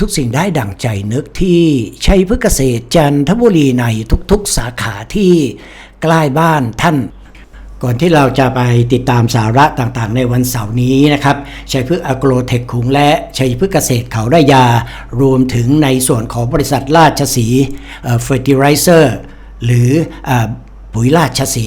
ทุกสิ่งได้ดั่งใจนึกที่ชัยพฤกษเกษตรจันทบุรีในทุกๆสาขาที่ใกล้บ้านท่าน ก่อนที่เราจะไปติดตามสาระต่างๆ ในวันเสาร์นี้นะครับชัยพฤกษ์อโกรเทคขุงและชัยพฤกษเกษตรเขาได้ยา รวมถึงในส่วนของบริษัทราชสีเฟอร์ติไรเซอร์หรือเออปุ๋ยราชสี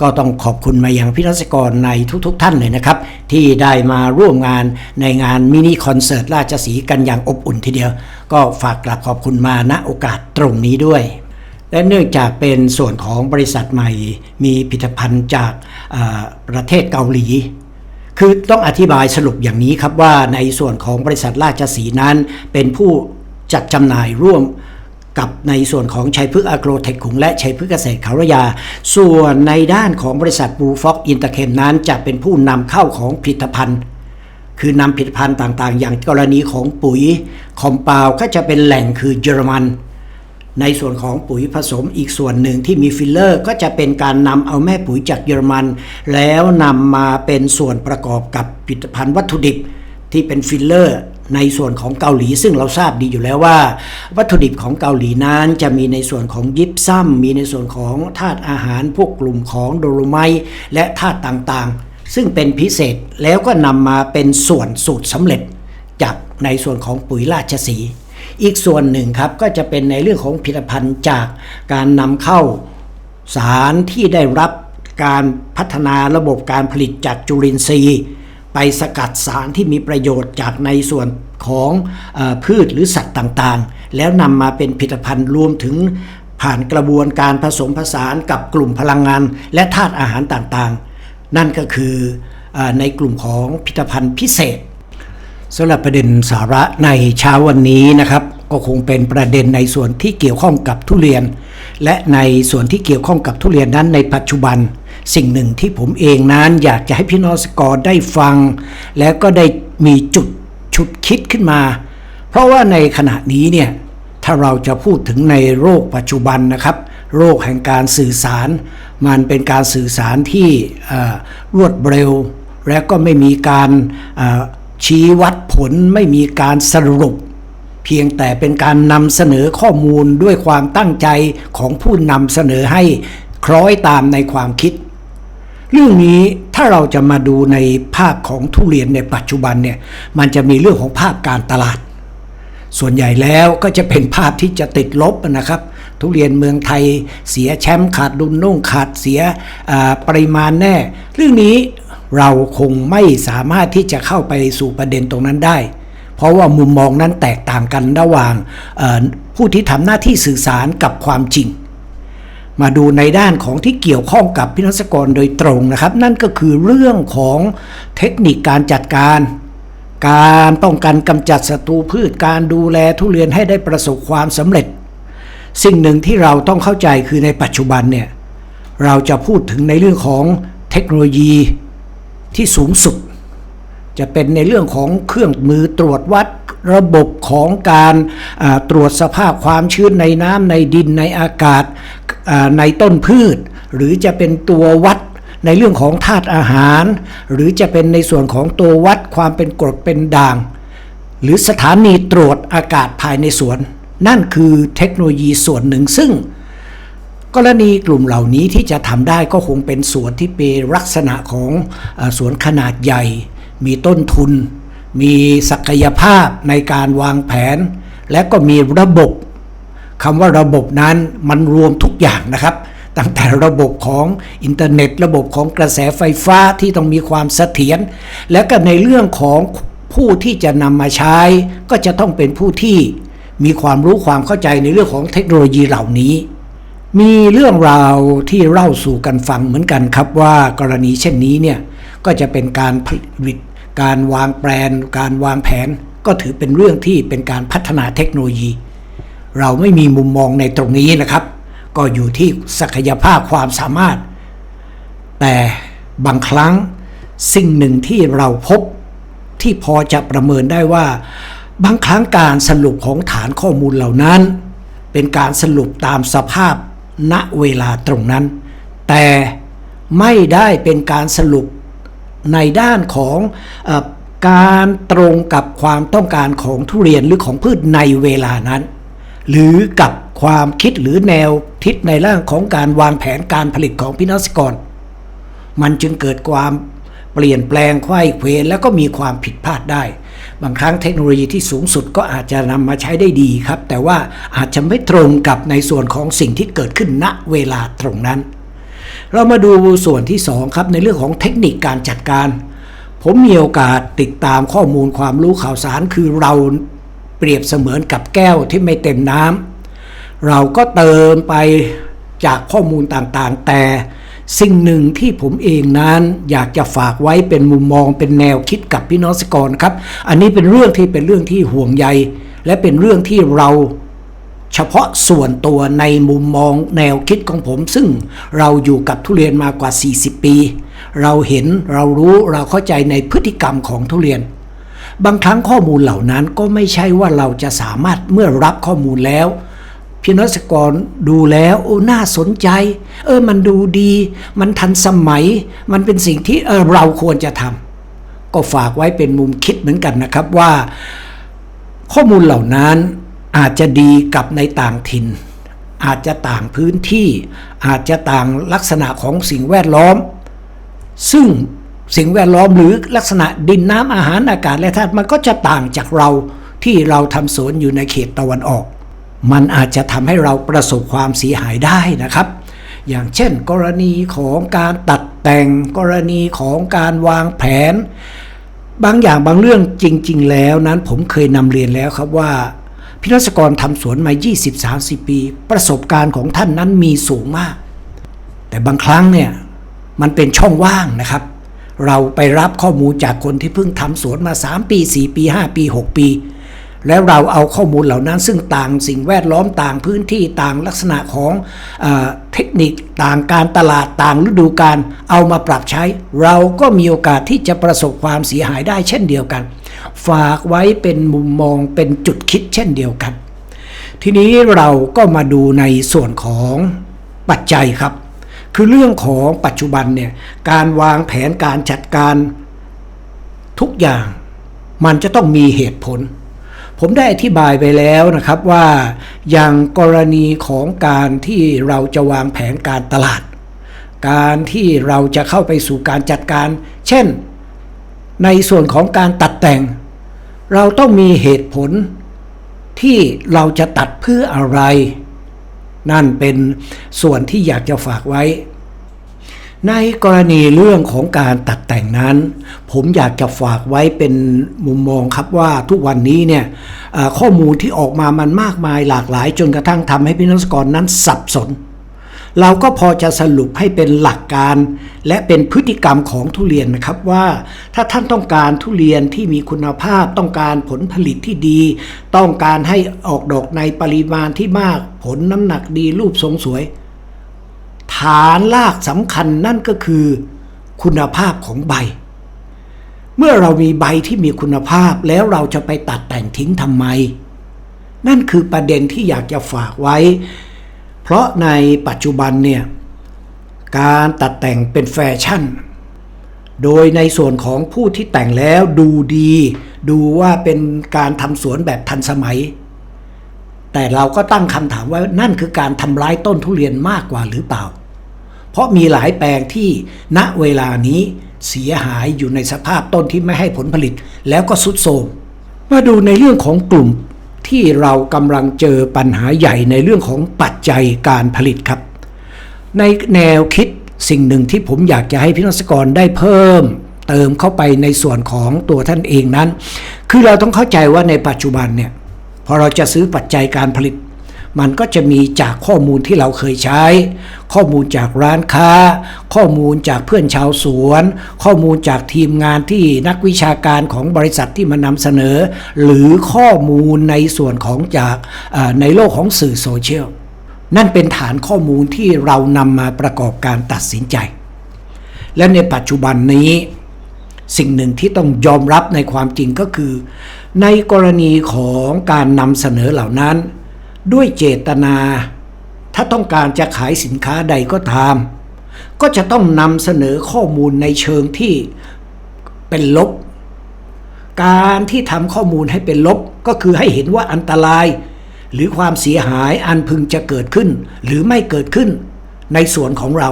ก็ต้องขอบคุณมายังพิทักษกรในทุกๆทท่านเลยนะครับ ที่ได้มาร่วมงานในงานมินิคอนเสิร์ตราชสีกันอย่างอบอุ่นทีเดียว ก็ฝากกลับขอบคุณมาณโอกาสตรงนี้ด้วยและเนื่องจากเป็นส่วนของบริษัทใหม่ มีผลิตภัณฑ์จากประเทศเกาหลี คือต้องอธิบายสรุปอย่างนี้ครับว่าในส่วนของบริษัทราชสีนั้นเป็นผู้จัดจำหน่ายร่วม กับในส่วนของชัยพฤกษ์อโกรเทคขุงและชัยพฤกษ์เกษตรขารยา ส่วนในด้านของบริษัทบูฟ็อกอินเตอร์เคมนั้นจะเป็นผู้นำเข้าของผลิตภัณฑ์ คือนำผลิตภัณฑ์ต่างๆ อย่างกรณีของปุ๋ยคอมเปาก็จะเป็นแหล่งคือเยอรมัน ในส่วนของปุ๋ยผสมอีกส่วนหนึ่งที่มีฟิลเลอร์ ก็จะเป็นการนำเอาแม่ปุ๋ยจากเยอรมัน แล้วนำมาเป็นส่วนประกอบกับผลิตภัณฑ์วัตถุดิบที่เป็นฟิลเลอร์ ในส่วนของเกาหลี ซึ่งเราทราบดีอยู่แล้วว่า วัตถุดิบของเกาหลีนั้นจะมีในส่วนของยิปซัมมีในส่วนของธาตุอาหารพวกกลุ่มของโดโลไมต์และธาตุต่างๆ ซึ่งเป็นพิเศษแล้วก็นำมาเป็นส่วนสูตรสำเร็จ จากในส่วนของปุ๋ยราชสี อีกส่วนหนึ่งครับก็จะเป็นในเรื่องของผลิตภัณฑ์จากการนำเข้าสารที่ได้รับการพัฒนาระบบการผลิตจากจุลินทรีย์ ไปสกัดสารที่มีประโยชน์จากในส่วนของอพืชหรือสัตว์ต่างๆ แล้วนำมาเป็นผลิตภัณฑ์รวมถึงผ่านกระบวนการผสมผสานกับกลุ่มพลังงาน และธาตุอาหารต่างๆ นั่นก็คือเออในกลุ่มของผลิตภัณฑ์พิเศษสำหรับประเด็นสาระในเช้าวันนี้นะครับ ก็คงเป็นประเด็นในส่วนที่เกี่ยวข้องกับทุเรียน และในส่วนที่เกี่ยวข้องกับทุเรียนนั้นในปัจจุบัน สิ่งหนึ่งที่ผมเองนั้นอยากจะให้พี่น้องสกอร์ได้ฟัง แล้วก็ได้มีจุดชุดคิดขึ้นมา เพราะว่าในขณะนี้เนี่ยถ้าเราจะพูดถึงในโรคปัจจุบันนะครับ โรคแห่งการสื่อสาร มันเป็นการสื่อสารที่รวดเร็ว และก็ไม่มีการชี้วัดผลไม่มีการสรุป เพียงแต่เป็นการนำเสนอข้อมูลด้วยความตั้งใจของผู้นำเสนอให้คล้อยตามในความคิด เรื่องนี้ถ้าเราจะมาดูในภาพของทุเรียนในปัจจุบันเนี่ยมันจะมีเรื่องของภาพการตลาด ส่วนใหญ่แล้วก็จะเป็นภาพที่จะติดลบนะครับ ทุเรียนเมืองไทยเสียแชมป์ขาดดุลนุ่งขาดเสียปริมาณแน่ เรื่องนี้เราคงไม่สามารถที่จะเข้าไปสู่ประเด็นตรงนั้นได้ เพราะว่ามุมมองนั้นแตกต่างกันระหว่างผู้ที่ทำหน้าที่สื่อสารกับความจริง มาดูในด้านของที่เกี่ยวข้องกับพินักกรโดยตรงนะครับ นั่นก็คือเรื่องของเทคนิคการจัดการ การป้องกันกำจัดศัตรูพืชการดูแลทุเรียนให้ได้ประสบความสำเร็จ สิ่งหนึ่งที่เราต้องเข้าใจคือในปัจจุบันเนี่ยเราจะพูดถึงในเรื่องของเทคโนโลยีที่สูงสุด จะเป็นในเรื่องของเครื่องมือตรวจวัดระบบของการตรวจสภาพความชื้นในน้ำในดินในอากาศในต้นพืช หรือจะเป็นตัววัดในเรื่องของธาตุอาหาร หรือจะเป็นในส่วนของตัววัดความเป็นกรดเป็นด่าง หรือสถานีตรวจอากาศภายในสวน นั่นคือเทคโนโลยีส่วนหนึ่งซึ่ง กรณีกลุ่มเหล่านี้ที่จะทำได้ก็คงเป็นสวนที่เป็นลักษณะของอสวนขนาดใหญ่ มีต้นทุน มีศักยภาพในการวางแผน และก็มีระบบคำว่าระบบนั้นมันรวมทุกอย่างนะครับ ตั้งแต่ระบบของอินเทอร์เน็ต ระบบของกระแสไฟฟ้าที่ต้องมีความเสถียรและก็ในเรื่องของผู้ที่จะนำมาใช้ ก็จะต้องเป็นผู้ที่มีความรู้ความเข้าใจในเรื่องของเทคโนโลยีเหล่านี้ มีเรื่องราวที่เล่าสู่กันฟังเหมือนกันครับว่ากรณีเช่นนี้เนี่ยก็จะเป็นการผลิต การวางแปลน การวางแผนก็ถือเป็นเรื่องที่เป็นการพัฒนาเทคโนโลยี เราไม่มีมุมมองในตรงนี้นะครับ ก็อยู่ที่ศักยภาพความสามารถ แต่บางครั้งสิ่งหนึ่งที่เราพบที่พอจะประเมินได้ว่า บางครั้งการสรุปของฐานข้อมูลเหล่านั้น เป็นการสรุปตามสภาพณเวลาตรงนั้น แต่ไม่ได้เป็นการสรุป ในด้านของอการตรงกับความต้องการของทุเรียนหรือของพืชในเวลานั้น หรือกับความคิดหรือแนวทิศในร่างของการวางแผนการผลิตของพี่น้องเกร มันจึงเกิดความเปลี่ยนแปลงไขว้เขวแล้วก็มีความผิดพลาดได้ บางครั้งเทคโนโลยีที่สูงสุดก็อาจจะนำมาใช้ได้ดีครับ แต่ว่าอาจจะไม่ตรงกับในส่วนของสิ่งที่เกิดขึ้นณเวลาตรงนั้น เรามาดูส่วนที่ 2 ครับในเรื่องของเทคนิคการจัดการ ผมมีโอกาสติดตามข้อมูลความรู้ข่าวสาร คือเราเปรียบเสมือนกับแก้วที่ไม่เต็มน้ำเราก็เติมไปจากข้อมูลต่างๆ แต่สิ่งหนึ่งที่ผมเองนั้นอยากจะฝากไว้เป็นมุมมองเป็นแนวคิดกับพี่น้องสกรครับ อันนี้เป็นเรื่องที่เป็นเรื่องที่ห่วงใย และเป็นเรื่องที่เรา เฉพาะส่วนตัวในมุมมองแนวคิดของผม ซึ่งเราอยู่กับทุเรียนมากว่า 40 ปี เราเห็นเรารู้เราเข้าใจในพฤติกรรมของทุเรียน บางครั้งข้อมูลเหล่านั้นก็ไม่ใช่ว่าเราจะสามารถเมื่อรับข้อมูลแล้วพี่นักกรดูแล้วโอ้น่าสนใจ เออมันดูดี มันทันสมัย มันเป็นสิ่งที่เออเราควรจะทำก็ฝากไว้เป็นมุมคิดเหมือนกันนะครับว่า ข้อมูลเหล่านั้น อาจจะดีกับในต่างถิ่น อาจจะต่างพื้นที่ อาจจะต่างลักษณะของสิ่งแวดล้อม ซึ่งสิ่งแวดล้อมหรือลักษณะดินน้ำอาหารอากาศและธาตุมันก็จะต่างจากเราที่เราทำสวนอยู่ในเขตตะวันออก มันอาจจะทำให้เราประสบความเสียหายได้นะครับ อย่างเช่น กรณีของการตัดแต่งกรณีของการวางแผน บางอย่างบางเรื่องจริง ๆ แล้วนั้นผมเคยนำเรียนแล้วครับว่า พิรัศกรทำสวนมา 20-30 ปี ประสบการณ์ของท่านนั้นมีสูงมาก แต่บางครั้งเนี่ยมันเป็นช่องว่างนะครับ เราไปรับข้อมูลจากคนที่เพิ่งทำสวนมา 3 ปี 4 ปี 5 ปี 6 ปี แล้วเราเอาข้อมูลเหล่านั้นซึ่งต่างสิ่งแวดล้อมต่างพื้นที่ต่างลักษณะของเอเทคนิคต่างการตลาดต่างฤดูกาลเอามาปรับใช้ เราก็มีโอกาสที่จะประสบความเสียหายได้เช่นเดียวกัน ฝากไว้เป็นมุมมองเป็นจุดคิดเช่นเดียวกัน ทีนี้เราก็มาดูในส่วนของปัจจัยครับ คือเรื่องของปัจจุบันเนี่ยการวางแผนการจัดการทุกอย่าง มันจะต้องมีเหตุผล ผมได้อธิบายไปแล้วนะครับว่าอย่างกรณีของการที่เราจะวางแผนการตลาด การที่เราจะเข้าไปสู่การจัดการ เช่น ในส่วนของการตัดแต่ง เราต้องมีเหตุผลที่เราจะตัดเพื่ออะไร นั่นเป็นส่วนที่อยากจะฝากไว้ ในกรณีเรื่องของการตัดแต่งนั้น ผมอยากจะฝากไว้เป็นมุมมองครับว่าทุกวันนี้เนี่ยข้อมูลที่ออกมามันมากมายหลากหลาย จนกระทั่งทำให้พี่นักสกรนั้นสับสน เราก็พอจะสรุปให้เป็นหลักการ และเป็นพฤติกรรมของทุเรียนนะครับว่า ถ้าท่านต้องการทุเรียนที่มีคุณภาพต้องการผลผลิตที่ดี ต้องการให้ออกดอกในปริมาณที่มาก ผลน้ำหนักดีรูปทรงสวย ฐานลากสำคัญนั่นก็คือคุณภาพของใบ เมื่อเรามีใบที่มีคุณภาพแล้วเราจะไปตัดแต่งทิ้งทำไม นั่นคือประเด็นที่อยากจะฝากไว้ เพราะในปัจจุบันเนี่ยการตัดแต่งเป็นแฟชั่น โดยในส่วนของผู้ที่แต่งแล้วดูดี ดูว่าเป็นการทำสวนแบบทันสมัย แต่เราก็ตั้งคำถามว่านั่นคือการทำร้ายต้นทุเรียนมากกว่าหรือเปล่า เพราะมีหลายแปลงที่ณเวลานี้เสียหายอยู่ในสภาพต้นที่ไม่ให้ผลผลิตแล้วก็สุดโทรมมาดูในเรื่องของกลุ่ม ที่เรากำลังเจอปัญหาใหญ่ในเรื่องของปัจจัยการผลิตครับ ในแนวคิดสิ่งหนึ่งที่ผมอยากจะให้พี่นสกรได้เพิ่ม เติมเข้าไปในส่วนของตัวท่านเองนั้น คือเราต้องเข้าใจว่าในปัจจุบันเนี่ยพอเราจะซื้อปัจจัยการผลิต มันก็จะมีจากข้อมูลที่เราเคยใช้ ข้อมูลจากร้านค้า ข้อมูลจากเพื่อนชาวสวน ข้อมูลจากทีมงานที่นักวิชาการของบริษัทที่มานำเสนอ หรือข้อมูลในส่วนของจากในโลกของสื่อโซเชียลนั่นเป็นฐานข้อมูลที่เรานำมาประกอบการตัดสินใจ และในปัจจุบันนี้สิ่งหนึ่งที่ต้องยอมรับในความจริงก็คือ ในกรณีของการนำเสนอเหล่านั้น ด้วยเจตนา ถ้าต้องการจะขายสินค้าใดก็ตาม ก็จะต้องนำเสนอข้อมูลในเชิงที่เป็นลบ การที่ทำข้อมูลให้เป็นลบก็คือให้เห็นว่าอันตราย หรือความเสียหายอันพึงจะเกิดขึ้น หรือไม่เกิดขึ้นในส่วนของเรา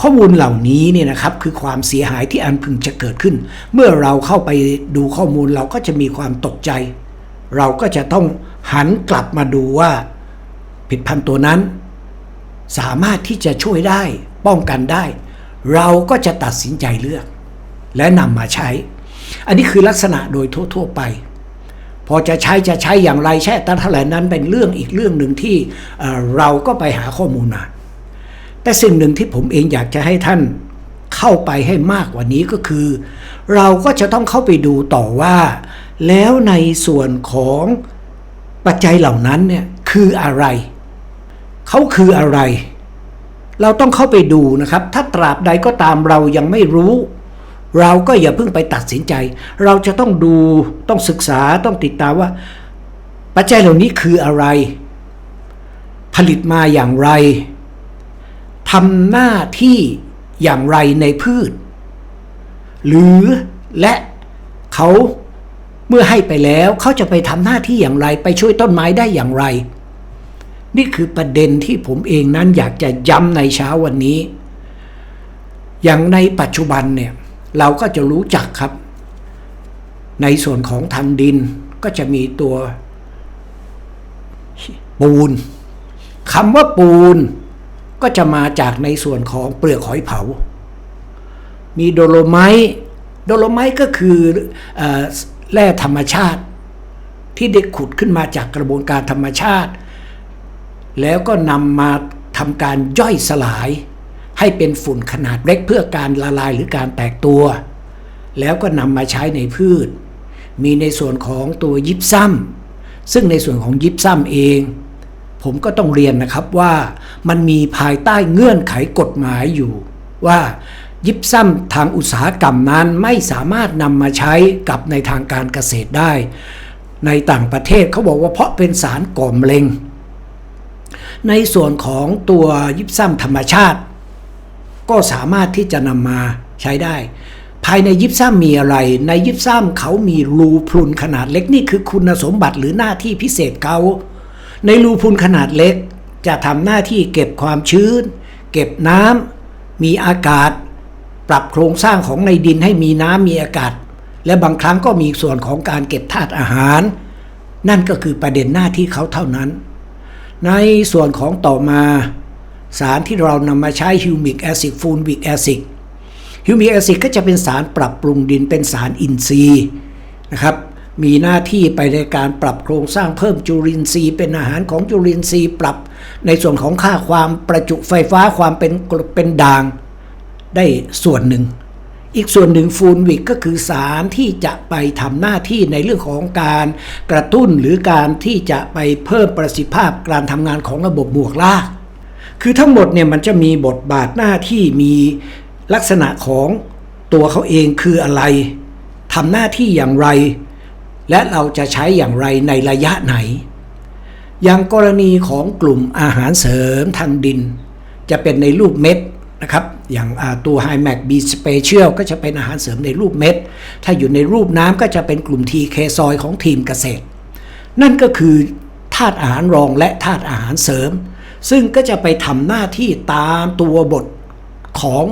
ข้อมูลเหล่านี้เนี่ยนะครับคือความเสียหายที่อันพึงจะเกิดขึ้น เมื่อเราเข้าไปดูข้อมูลเราก็จะมีความตกใจ เราก็จะต้อง หันกลับมาดูว่าผลิดพันธุ์ตัวนั้น สามารถที่จะช่วยได้ป้องกันได้ เราก็จะตัดสินใจเลือก และนำมาใช้ อันนี้คือลักษณะโดยทั่ว ๆ ไป พอจะใช้จะใช้อย่างไรใช้อัตราเท่าไหร่นั้นเป็นเรื่องอีกเรื่องหนึ่งที่เราก็ไปหาข้อมูลมาแต่สิ่งหนึ่งที่ผมเองอยากจะให้ท่านเข้าไปให้มากกว่านี้ก็คือ เราก็จะต้องเข้าไปดูต่อว่า แล้วในส่วนของ ปัจจัยเหล่านั้นเนี่ยคืออะไร เขาคืออะไร เราต้องเข้าไปดูนะครับ ถ้าตราบใดก็ตามเรายังไม่รู้ เราก็อย่าเพิ่งไปตัดสินใจ เราจะต้องดูต้องศึกษาต้องติดตามว่า ปัจจัยเหล่านี้คืออะไร ผลิตมาอย่างไรทำหน้าที่อย่างไรในพืช หรือและเขา เมื่อให้ไปแล้วเขาจะไปทำหน้าที่อย่างไร ไปช่วยต้นไม้ได้อย่างไร นี่คือประเด็นที่ผมเองนั้นอยากจะย้ำในเช้าวันนี้ อย่างในปัจจุบันเนี่ยเราก็จะรู้จักครับ ในส่วนของทางดินก็จะมีตัวปูนคำว่าปูนก็จะมาจากในส่วนของเปลือกหอยเผา มีโดโลไมต์โดโลไมต์ก็คือเออ แร่ธรรมชาติ ที่ได้ขุดขึ้นมาจากกระบวนการธรรมชาติ แล้วก็นำมาทำการย่อยสลาย ให้เป็นฝุ่นขนาดเล็กเพื่อการละลายหรือการแตกตัว แล้วก็นำมาใช้ในพืช มีในส่วนของตัวยิปซัมซึ่งในส่วนของยิปซัมเอง ผมก็ต้องเรียนนะครับว่ามันมีภายใต้เงื่อนไขกฎหมายอยู่ว่า ยิปซัมทางอุตสาหกรรมนั้นไม่สามารถนำมาใช้กับในทางการเกษตรได้ ในต่างประเทศเขาบอกว่าเพราะเป็นสารก่อมะเร็ง ในส่วนของตัวยิปซัมธรรมชาติ ก็สามารถที่จะนำมาใช้ได้ ภายในยิปซัมมีอะไรในยิปซัมเขามีรูพรุนขนาดเล็กนี่คือคุณสมบัติหรือหน้าที่พิเศษเขาในรูพรุนขนาดเล็กจะทำหน้าที่เก็บความชื้น เก็บน้ำมีอากาศ ปรับโครงสร้างของในดินให้มีน้ำมีอากาศ และบางครั้งก็มีส่วนของการเก็บธาตุอาหาร นั่นก็คือประเด็นหน้าที่เขาเท่านั้น ในส่วนของต่อมา สารที่เรานำมาใช้ฮิวมิกแอซิดฟูลวิกแอซิดฮิวมิกแอซิดก็จะเป็นสารปรับปรุงดินเป็นสารอินทรีย์นะครับมีหน้าที่ไปในการปรับโครงสร้างเพิ่มจุลินทรีย์ เป็นอาหารของจุลินทรีย์ปรับ ในส่วนของค่าความประจุไฟฟ้าความเป็นเป็นด่าง ได้ส่วนหนึ่ง อีกส่วนหนึ่งฟูลวิกก็คือสารที่จะไปทำหน้าที่ในเรื่องของการกระตุ้นหรือการที่จะไปเพิ่มประสิทธิภาพการทำงานของระบบหมวกล่ากคือทั้งหมดเนี่ยมันจะมีบทบาทหน้าที่มีลักษณะของตัวเขาเองคืออะไรทำหน้าที่อย่างไร และเราจะใช้อย่างไรในระยะไหน อย่างกรณีของกลุ่มอาหารเสริมทางดิน จะเป็นในรูปเม็ด นะครับอย่างตัว High Mac B Special ก็จะเป็นอาหารเสริมในรูปเม็ด ถ้าอยู่ในรูปน้ำก็จะเป็นกลุ่ม TK ซอยของทีมเกษตร นั่นก็คือธาตุอาหารรองและธาตุอาหารเสริม ซึ่งก็จะไปทำหน้าที่ตามตัวบทของ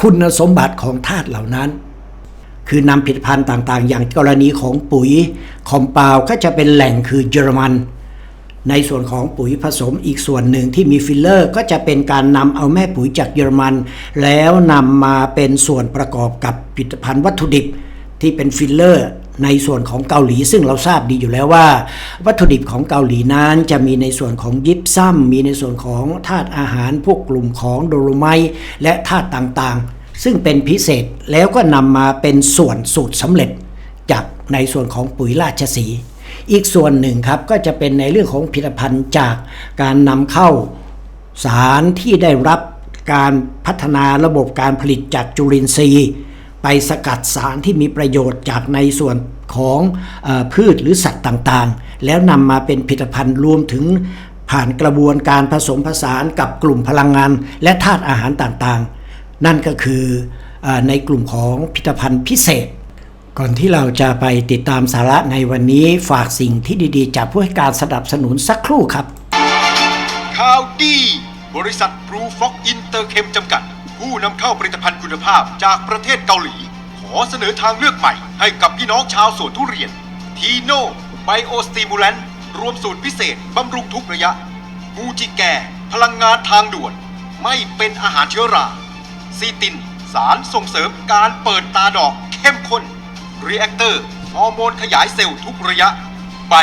คุณสมบัติของธาตุเหล่านั้น คือนำผลิตภัณฑ์ต่างๆ อย่างกรณีของปุ๋ยคอมเปาก็จะเป็นแหล่งคือเยอรมัน ในส่วนของปุ๋ยผสมอีกส่วนหนึ่งที่มีฟิลเลอร์ ก็จะเป็นการนำเอาแม่ปุ๋ยจากเยอรมัน แล้วนำมาเป็นส่วนประกอบกับผลิตภัณฑ์วัตถุดิบที่เป็นฟิลเลอร์ในส่วนของเกาหลี ซึ่งเราทราบดีอยู่แล้วว่า วัตถุดิบของเกาหลีนั้นจะมีในส่วนของยิปซัมมีในส่วนของธาตุอาหารพวกกลุ่มของโดโลไมต์และธาตุต่างๆ ซึ่งเป็นพิเศษแล้วก็นำมาเป็นส่วนสูตรสำเร็จจากในส่วนของปุ๋ยราชสี อีกส่วนหนึ่งครับก็จะเป็นในเรื่องของผลิตภัณฑ์จากการนำเข้าสารที่ได้รับการพัฒนาระบบการผลิตจากจุลินทรีย์ ไปสกัดสารที่มีประโยชน์จากในส่วนของอพืชหรือสัตว์ต่างๆ แล้วนำมาเป็นผลิตภัณฑ์รวมถึงผ่านกระบวนการผสมผสานกับกลุ่มพลังงาน และธาตุอาหารต่างๆ นั่นก็คืออในกลุ่มของผลิตภัณฑ์พิเศษ ก่อนที่เราจะไปติดตามสาระในวันนี้ฝากสิ่งที่ดีๆ จากผู้ให้การสนับสนุนสักครู่ครับ ข่าวดี บริษัทบรูฟ็อกอินเตอร์เคมจำกัด ผู้นำเข้าผลิตภัณฑ์คุณภาพจากประเทศเกาหลี ขอเสนอทางเลือกใหม่ให้กับพี่น้องชาวสวนทุเรียน ทีโน่ไบโอสติมูแลนรวมสูตรพิเศษบำรุงทุกระยะมูจิแก พลังงานทางด่วน ไม่เป็นอาหารเชื้อรา ซีติน สารส่งเสริมการเปิดตาดอกเข้มข้น รีแอคเตอร์ฮอร์โมนขยายเซลล์ทุกระยะ ใบ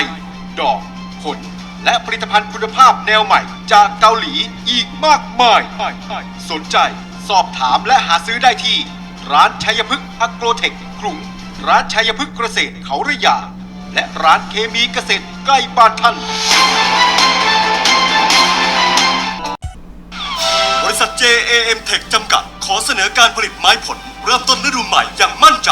ดอก ผล และผลิตภัณฑ์คุณภาพแนวใหม่จากเกาหลีอีกมากมาย สนใจสอบถามและหาซื้อได้ที่ ร้านชัยพฤกษ์อโกรเทคกรุง ร้านชัยพฤกษ์เกษตรเขาระยา และร้านเคมีเกษตรใกล้บ้านท่าน บริษัท JAM Tech จำกัด ขอเสนอการผลิตไม้ผล เริ่มต้นฤดูใหม่อย่างมั่นใจ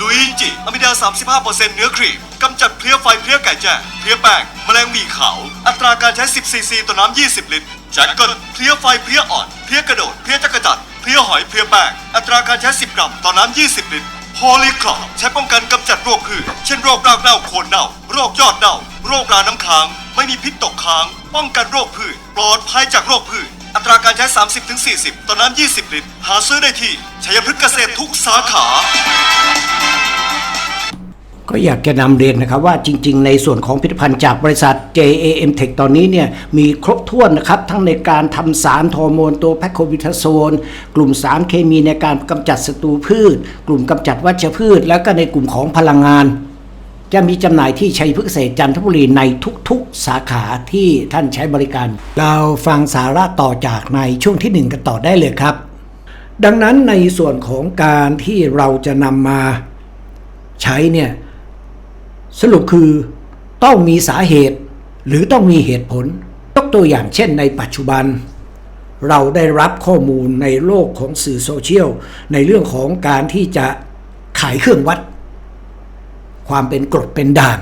ลุยจิอะมิดา 35%เนื้อครีมกำจัดเพลี้ยไฟเพลี้ยไก่แจ้เพลี้ยแป้งแมลงหวีขาว อัตราการใช้ 10 ซีซีต่อน้ำ 20 ลิตรแจ็คเกิลเพลี้ยไฟเพลี้ยอ่อนเพลี้ยกระโดดเพลี้ยจักรจัดเพลี้ยหอยเพลี้ยแป้งอัตราการใช้ 10 กรัมต่อน้ำ 20 ลิตรโพลีคลอปใช้ป้องกันกำจัดโรคพืชเช่นโรครากเน่าโคนเน่า โรคยอดเน่า โรคราน้ำค้าง ไม่มีพิษตกค้าง ป้องกันโรคพืชปลอดภัยจากโรคพืช อัตราการใช้ 30-40 ต่อน้ำ 20 ลิตร หาซื้อได้ที่ชัยพฤกษ์เกษตรทุกสาขา ก็อยากจะนำเรียนนะครับว่าจริง ๆ ในส่วนของผลิตภัณฑ์จากบริษัท JAM Tech ตอนนี้เนี่ยมีครบถ้วนนะครับ ทั้งในการทำสารฮอร์โมนตัวแพคโควิทาโซน กลุ่มสารเคมีในการกำจัดศัตรูพืช กลุ่มกำจัดวัชพืช แล้วก็ในกลุ่มของพลังงาน จะมีจำหน่ายที่ชัยพฤกษเษจันทบุรีในทุกๆ สาขาที่ท่านใช้บริการ เราฟังสาระต่อจากในช่วงที่หนึ่งกันต่อได้เลยครับ ดังนั้นในส่วนของการที่เราจะนำมาใช้เนี่ยสรุปคือต้องมีสาเหตุหรือต้องมีเหตุผลยกตัวอย่างเช่นในปัจจุบัน เราได้รับข้อมูลในโลกของสื่อโซเชียลในเรื่องของการที่จะขายเครื่องวัด ความเป็นกรดเป็นด่าง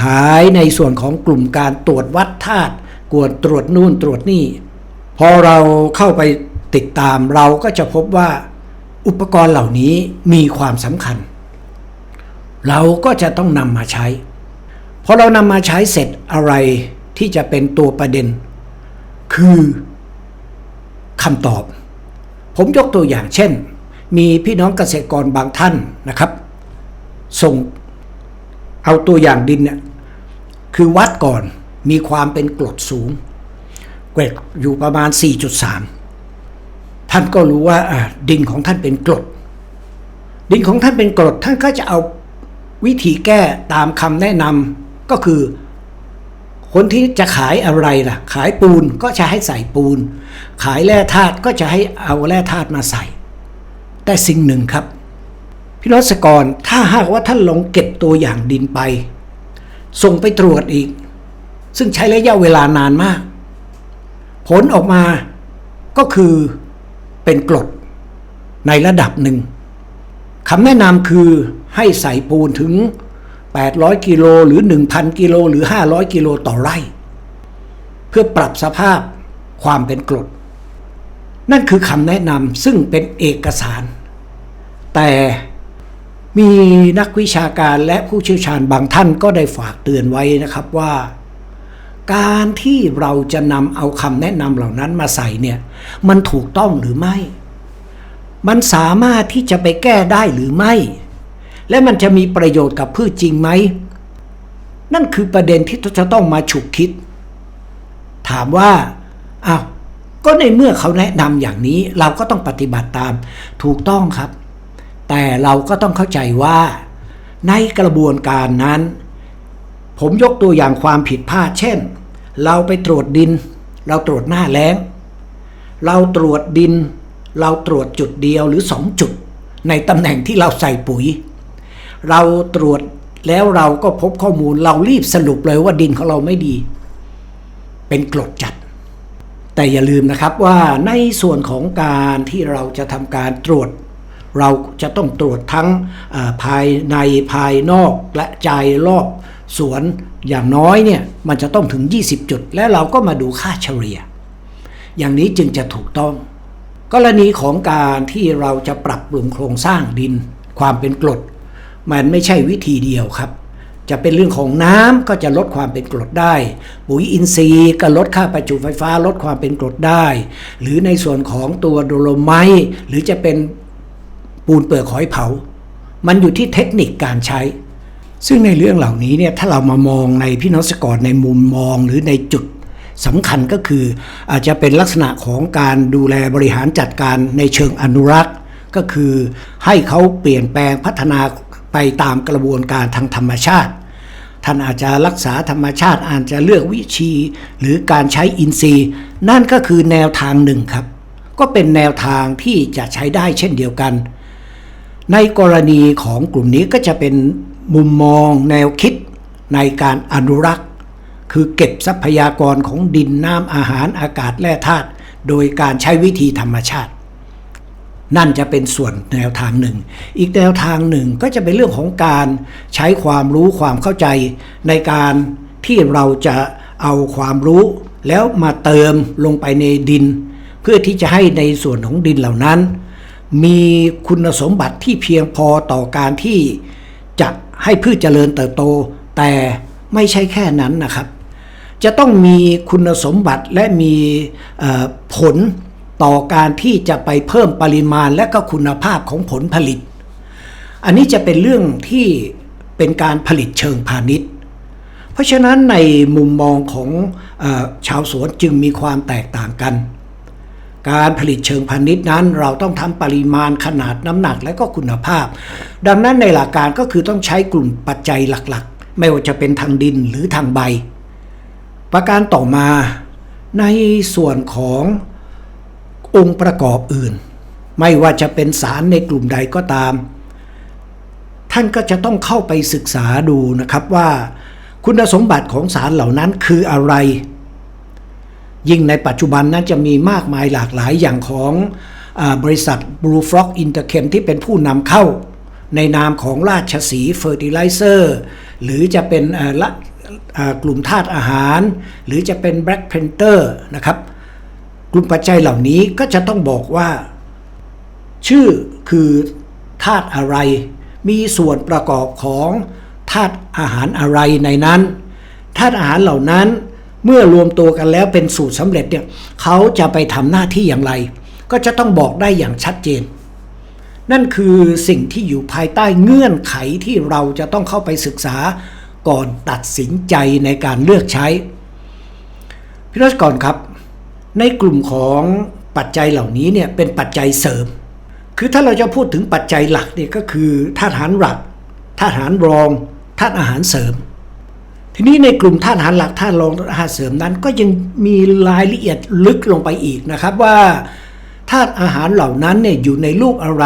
ขายในส่วนของกลุ่มการตรวจวัดธาตุกวดตรวจนู่นตรวจนี่ พอเราเข้าไปติดตามเราก็จะพบว่าอุปกรณ์เหล่านี้มีความสำคัญ เราก็จะต้องนำมาใช้พอเรานำมาใช้เสร็จอะไรที่จะเป็นตัวประเด็น คือคำตอบ ผมยกตัวอย่างเช่น มีพี่น้องเกษตรกรบางท่านนะครับ ส่งเอาตัวอย่างดินเนี่ยคือวัดก่อนมีความเป็นกรดสูงเกรดอยู่ประมาณ 4.3 ท่านก็รู้ว่าอ่าดินของท่านเป็นกรด ดินของท่านเป็นกรด ท่านก็จะเอาวิธีแก้ตามคำแนะนำก็คือ คนที่จะขายอะไรล่ะ ขายปูนก็จะให้ใส่ปูน ขายแร่ธาตุก็จะให้เอาแร่ธาตุมาใส่ แต่สิ่งหนึ่งครับ พี่รัศกรถ้าหากว่าท่านลองเก็บตัวอย่างดินไป ส่งไปตรวจอีก ซึ่งใช้ระยะเวลานานมาก ผลออกมาก็คือเป็นกรดในระดับหนึ่งคำแนะนำคือให้ใส่ปูนถึง 800 กิโลหรือ 1,000 กิโลหรือ 500 กิโลต่อไร่ เพื่อปรับสภาพความเป็นกรด นั่นคือคำแนะนำซึ่งเป็นเอกสาร แต่ มีนักวิชาการและผู้เชี่ยวชาญบางท่านก็ได้ฝากเตือนไว้นะครับว่า การที่เราจะนำเอาคำแนะนำเหล่านั้นมาใส่เนี่ย มันถูกต้องหรือไม่ มันสามารถที่จะไปแก้ได้หรือไม่ และมันจะมีประโยชน์กับพืชจริงไหม นั่นคือประเด็นที่จะต้องมาฉุกคิด ถามว่าอ้าวก็ในเมื่อเขาแนะนำอย่างนี้เราก็ต้องปฏิบัติตาม ถูกต้องครับ แต่เราก็ต้องเข้าใจว่าในกระบวนการนั้น ผมยกตัวอย่างความผิดพลาด เช่น เราไปตรวจดิน เราตรวจหน้าแล้ง เราตรวจดิน เราตรวจจุดเดียวหรือสองจุด ในตำแหน่งที่เราใส่ปุ๋ย เราตรวจแล้วเราก็พบข้อมูลเรารีบสรุปเลยว่าดินของเราไม่ดี เป็นกรดจัด แต่อย่าลืมนะครับว่าในส่วนของการที่เราจะทำการตรวจ เราจะต้องตรวจทั้งภายในภายนอกและใจรอบสวนอย่างน้อยเนี่ยมันจะต้องถึง 20 จุด และเราก็มาดูค่าเฉลี่ย อย่างนี้จึงจะถูกต้อง กรณีของการที่เราจะปรับปรุงโครงสร้างดิน ความเป็นกรด มันไม่ใช่วิธีเดียวครับจะเป็นเรื่องของน้ำก็จะลดความเป็นกรดได้ ปุ๋ยอินทรีย์ก็ลดค่าประจุไฟฟ้าลดความเป็นกรดได้ หรือในส่วนของตัวโดโลไมต์หรือจะเป็น ปูนเปลือกหอยเผา มันอยู่ที่เทคนิคการใช้ ซึ่งในเรื่องเหล่านี้เนี่ยถ้าเรามามองในพี่น้องสกอตในมุมมองหรือในจุดสำคัญก็คืออาจจะเป็นลักษณะของการดูแลบริหารจัดการในเชิงอนุรักษ์ ก็คือให้เขาเปลี่ยนแปลงพัฒนาไปตามกระบวนการทางธรรมชาติ ท่านอาจจะรักษาธรรมชาติอาจจะเลือกวิธีหรือการใช้อินทรีย์ นั่นก็คือแนวทางหนึ่งครับ ก็เป็นแนวทางที่จะใช้ได้เช่นเดียวกัน ในกรณีของกลุ่มนี้ก็จะเป็นมุมมองแนวคิดในการอนุรักษ์ คือเก็บทรัพยากรของดินน้ำอาหารอากาศแร่ธาตุโดยการใช้วิธีธรรมชาติ นั่นจะเป็นส่วนแนวทางหนึ่ง อีกแนวทางหนึ่งก็จะเป็นเรื่องของการใช้ความรู้ความเข้าใจ ในการที่เราจะเอาความรู้ แล้วมาเติมลงไปในดิน เพื่อที่จะให้ในส่วนของดินเหล่านั้น มีคุณสมบัติที่เพียงพอต่อการที่จะให้พืชเจริญเติบโต แต่ไม่ใช่แค่นั้นนะครับ จะต้องมีคุณสมบัติและมีผลต่อการที่จะไปเพิ่มปริมาณและก็คุณภาพของผลผลิต อันนี้จะเป็นเรื่องที่เป็นการผลิตเชิงพาณิชย์ เพราะฉะนั้นในมุมมองของออชาวสวนจึงมีความแตกต่างกัน การผลิตเชิงพาณิชย์นั้น เราต้องทำปริมาณขนาดน้ำหนักและก็คุณภาพ ดังนั้นในหลักการก็คือต้องใช้กลุ่มปัจจัยหลักๆ ไม่ว่าจะเป็นทางดินหรือทางใบ ประการต่อมาในส่วนขององค์ประกอบอื่น ไม่ว่าจะเป็นสารในกลุ่มใดก็ตาม ท่านก็จะต้องเข้าไปศึกษาดูนะครับว่า คุณสมบัติของสารเหล่านั้นคืออะไร ยิ่งในปัจจุบันนั้นจะมีมากมายหลากหลายอย่างของอบริษัท Blue Frog Interchem ที่เป็นผู้นำเข้า ในนามของราชสีเฟอร์ติไลเซอร์หรือจะเป็นละกลุ่มธาตุอาหาร หรือจะเป็น Black Panther นะครับกลุ่มปัจจัยเหล่านี้ก็จะต้องบอกว่า ชื่อคือธาตุอะไร มีส่วนประกอบของธาตุอาหารอะไรในนั้นธาตุอาหารเหล่านั้น เมื่อรวมตัวกันแล้วเป็นสูตรสำเร็จเนี่ยเขาจะไปทำหน้าที่อย่างไร ก็จะต้องบอกได้อย่างชัดเจน นั่นคือสิ่งที่อยู่ภายใต้เงื่อนไขที่เราจะต้องเข้าไปศึกษาก่อนตัดสินใจในการเลือกใช้ พี่รัชกรครับ ในกลุ่มของปัจจัยเหล่านี้เนี่ยเป็นปัจจัยเสริม คือถ้าเราจะพูดถึงปัจจัยหลักเนี่ยก็คือธาตุอาหารหลักธาตุอาหารรองธาตุอาหารเสริม ทีนี้ในกลุ่มธาตุอาหารหลักธาตุรองธาตุอาหารเสริมนั้น ก็ยังมีรายละเอียดลึกลงไปอีกนะครับว่าธาตุอาหารเหล่านั้นเนี่ยอยู่ในรูปอะไร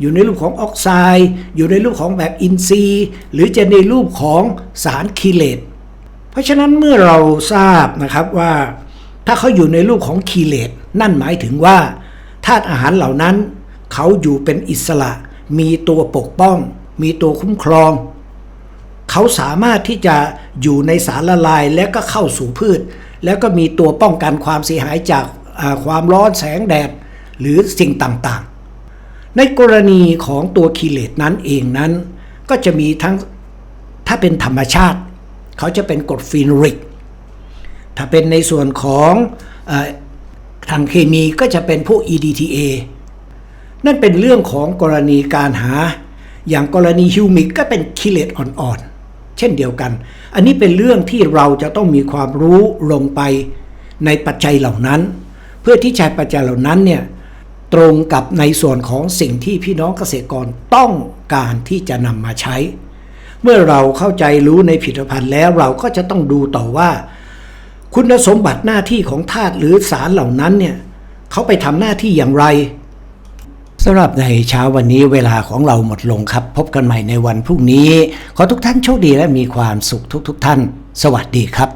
อยู่ในรูปของออกไซด์ อยู่ในรูปของแบบอินทรีย์ หรือจะในรูปของสารคีเลตเพราะฉะนั้นเมื่อเราทราบนะครับว่า ถ้าเขาอยู่ในรูปของคีเลตนั่นหมายถึงว่าธาตุอาหารเหล่านั้น เขาอยู่เป็นอิสระ มีตัวปกป้อง มีตัวคุ้มครอง เขาสามารถที่จะอยู่ในสารละลายและก็เข้าสู่พืช แล้วก็มีตัวป้องกันความเสียหายจากความร้อนแสงแดด หรือสิ่งต่างๆ ในกรณีของตัวคีเลตนั้นเองนั้น ก็จะมีทั้งถ้าเป็นธรรมชาติ เขาจะเป็นกรดฟีนริก ถ้าเป็นในส่วนของออทางเคมีก็จะเป็นพวก EDTA นั่นเป็นเรื่องของกรณีการหา อย่างกรณีฮิวมิกก็เป็นคิเลตอ่อนๆ เช่นเดียวกัน อันนี้เป็นเรื่องที่เราจะต้องมีความรู้ลงไปในปัจจัยเหล่านั้น เพื่อที่ใช้ปัจจัยเหล่านั้นเนี่ยตรงกับในส่วนของสิ่งที่พี่น้องเกษตรกรต้องการที่จะนำมาใช้ เมื่อเราเข้าใจรู้ในผลิตภัณฑ์แล้วเราก็จะต้องดูต่อว่า คุณสมบัติหน้าที่ของธาตุหรือสารเหล่านั้นเนี่ยเขาไปทำหน้าที่อย่างไร สำหรับในเช้าวันนี้เวลาของเราหมดลงครับ พบกันใหม่ในวันพรุ่งนี้ ขอทุกท่านโชคดีและมีความสุขทุกๆทท่าน สวัสดีครับ